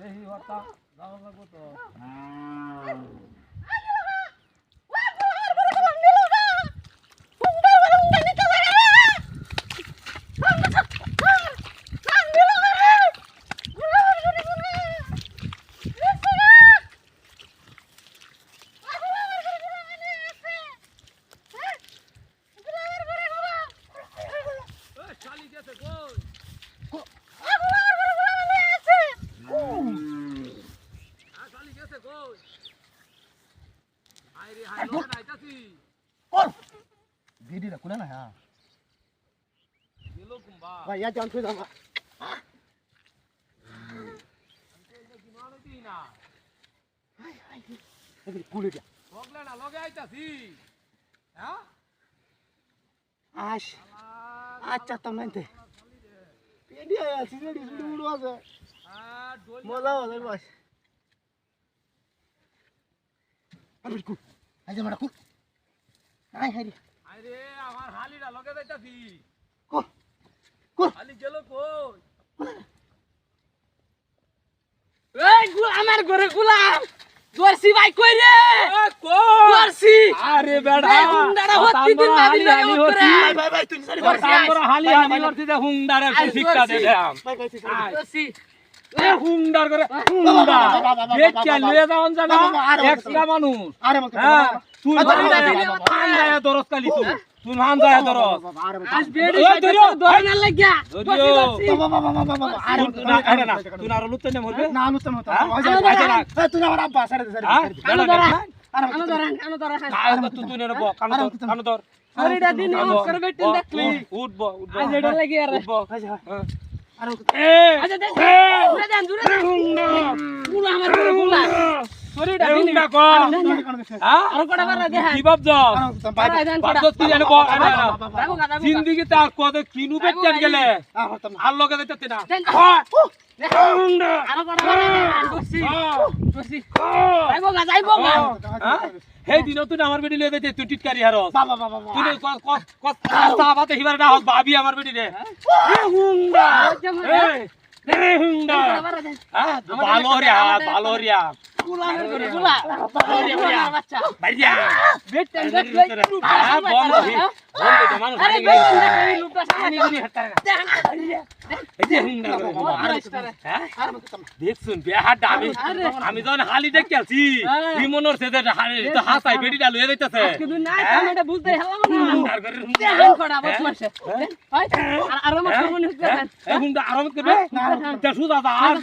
দেখি হতা দাও লাগবো এদিকে খুলে দিয়া লগলে না লগে আইতাছি হ্যাঁ আস আচ্ছা তো নাইতে ভিডিও আছে ভিডিও শুরু আছে আর ডোল মজা হবে বাস আরে কুল আজ আমরা কুল আই হাই আরে আমার হালিরা লগে যাইতাছি। কুল কুল হালি গেল কই? এই গু- আমার ঘরে গুলাম জর্সি ভাই কই রে? জর্সি আরে বেড়া এই হুন্ডারা দিন হালি মাদিলে হালি ভাই ভাই তুই সারি আমরা হালি হালি যে হুন্ডারে আয়, শিক্ষা। দে দাম ভাই। জর্সি এ হুন্ডার করে হুন্ডা দেখে লয়ে যাওন জানা আরে এক্সট্রা মানুষ। হ্যাঁ তুই বাবা, বাবা, ভান যায় দরস কালি তুই। তুই ভান যায় দরস আজ বেড়ি ধরে না লাগিয়া। বাবা বাবা বাবা বাবা আরে না না তুই আর লুতে নে মরবে? না আলু মত হ্যাঁ? আচ্ছা আচ্ছা, তুই আমার আব্বা সারি হ্যাঁ? কানো বেড়া ধরা। না আরে কানো ধরা কানো ধরা কাজ তুই তুই নে কানো ধর কানো ধর। শরীরটা দিন কানো অফ করে দেখলি। উঠবো উঠবো আজ এটা লাগিয়া রে। উঠবো আচ্ছা হ্যাঁ। আরে আচ্ছা এ দূরে দেন দূরে দেন। পুরা আমার ঘরে হ্যাঁ আর কত কিনু বেচেন গেলে লগে না হয় সেই দিনত আমার বেটি যাইতে তুই কথা বাতে হিবার না হস ভাবি আমার বেটি হ্যাঁ ভালো রে ভালো রে হ্যাঁ হ্যাঁ আমি যখন হালি দেখে আছি হ্যাঁ। বিমনের হালি হাসাই যাইতাছে। বস মাসে হয়? হচ্ছে হ্যাঁ? এই হুন্ডা আরাম করবে? সুদা আর